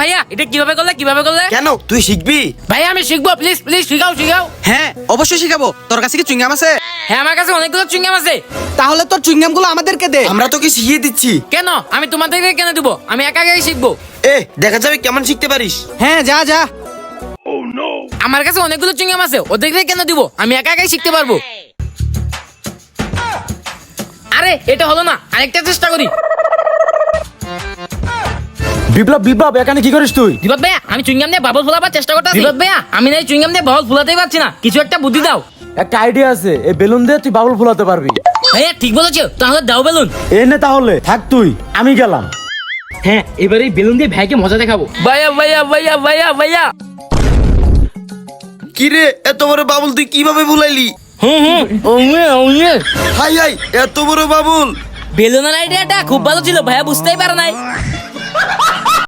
ভাইয়া ভাইয়া এটা কীভাবে করলে কীভাবে করলে? কেন? তুই শিখবি? ভাইয়া আমি শিখব প্লিজ প্লিজ শিখাও শিখাও। হ্যাঁ অবশ্যই শিখাবো। তোর কাছে কি চুইংগাম আছে? হ্যাঁ আমার কাছে অনেকগুলো চুইংগাম আছে। তাহলে তোর চুইংগামগুলো আমাদেরকে দে। আমরা তোকে শিখিয়ে দিচ্ছি। কেন? আমি তোমাদেরকে কেন দিব? আমি একা একাই শিখব। এ দেখা যাবে কেমন শিখতে পারিস। হ্যাঁ যা যা। আমার কাছে অনেকগুলো চুইংগাম আছে। ওদেরকে কেন দিব? আমি একা একাই শিখতে পারব। আরে এটা হলো না। আরেকটা চেষ্টা করি। বিপ্লব বিপ্লব এখানে কি করিস তুই? বিপদ ভাইয়া আমি চুইংগাম দিয়ে বাবল ফোলাবার চেষ্টা করতেছি বিপদ ভাইয়া আমি নাই চুইংগাম দিয়ে বাবল ফোলাতেই পারছি না। কিছু একটা বুদ্ধি দাও। একটা আইডিয়া আছে এই বেলুন দিয়ে তুই বাবুল ফুলাতে পারবি। ভাইয়া ঠিক বলেছ তাহলে দাও বেলুন। এ নে তাহলে থাক তুই আমি গেলাম। হ্যাঁ এবারে এই বেলুন দিয়ে ভাইকে মজা দেখাবো। ভাইয়া ভাইয়া ভাইয়া ভাইয়া ভাইয়া। কি রে এত বড় বাবুল তুই কীভাবে ভুলাইলি? হুম হুম। ওমে ওমে হাই হাই এত বড় বাবুল। বেলুনের আইডিয়াটা খুব ভালো ছিল ভাইয়া বুঝতেই পারে নাই।